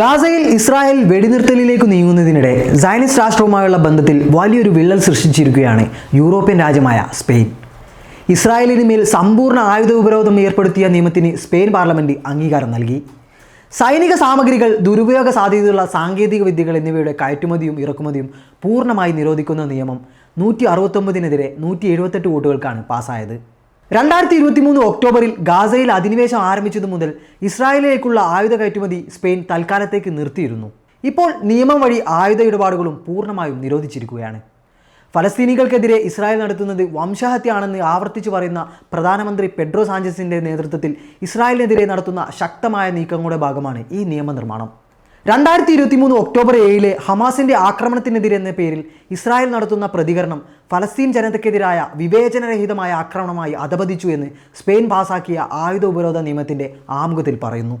ഗാസയിൽ ഇസ്രായേൽ വെടിനിർത്തലിലേക്ക് നീങ്ങുന്നതിനിടെ സൈനിസ് രാഷ്ട്രവുമായുള്ള ബന്ധത്തിൽ വലിയൊരു വിള്ളൽ സൃഷ്ടിച്ചിരിക്കുകയാണ് യൂറോപ്യൻ രാജ്യമായ സ്പെയിൻ. ഇസ്രായേലിന് മേൽ സമ്പൂർണ ആയുധ ഉപരോധം ഏർപ്പെടുത്തിയ നിയമത്തിന് സ്പെയിൻ പാർലമെന്റ് അംഗീകാരം നൽകി. സൈനിക സാമഗ്രികൾ ദുരുപയോഗ സാധ്യതയുള്ള സാങ്കേതിക വിദ്യകൾ എന്നിവയുടെ കയറ്റുമതിയും ഇറക്കുമതിയും പൂർണമായി നിരോധിക്കുന്ന നിയമം നൂറ്റി അറുപത്തൊമ്പതിനെതിരെ നൂറ്റി എഴുപത്തെട്ട് വോട്ടുകൾക്കാണ് പാസ്സായത് രണ്ടായിരത്തി ഇരുപത്തി മൂന്ന് ഒക്ടോബറിൽ ഗാസയിൽ അധിനിവേശം ആരംഭിച്ചതു മുതൽ ഇസ്രായേലിലേക്കുള്ള ആയുധ കയറ്റുമതി സ്പെയിൻ തൽക്കാലത്തേക്ക് നിർത്തിയിരുന്നു. ഇപ്പോൾ നിയമം വഴി ആയുധ ഇടപാടുകളും പൂർണമായും നിരോധിച്ചിരിക്കുകയാണ്. ഫലസ്തീനികൾക്കെതിരെ ഇസ്രായേൽ നടത്തുന്നത് വംശഹത്യയാണെന്ന് ആവർത്തിച്ചു പറയുന്ന പ്രധാനമന്ത്രി പെഡ്രോ സാഞ്ചസിന്റെ നേതൃത്വത്തിൽ ഇസ്രായേലിനെതിരെ നടത്തുന്ന ശക്തമായ നീക്കങ്ങളുടെ ഭാഗമാണ് ഈ നിയമനിർമ്മാണം. രണ്ടായിരത്തി ഇരുപത്തി മൂന്ന് ഒക്ടോബർ ഏഴിലെ ഹമാസിന്റെ ആക്രമണത്തിനെതിരെ എന്ന പേരിൽ ഇസ്രായേൽ നടത്തുന്ന പ്രതികരണം ഫലസ്തീൻ ജനതയ്ക്കെതിരായ വിവേചനരഹിതമായ ആക്രമണമായി അധപതിച്ചു എന്ന് സ്പെയിൻ പാസാക്കിയ ആയുധ ഉപരോധ നിയമത്തിന്റെ ആമുഖത്തിൽ പറയുന്നു.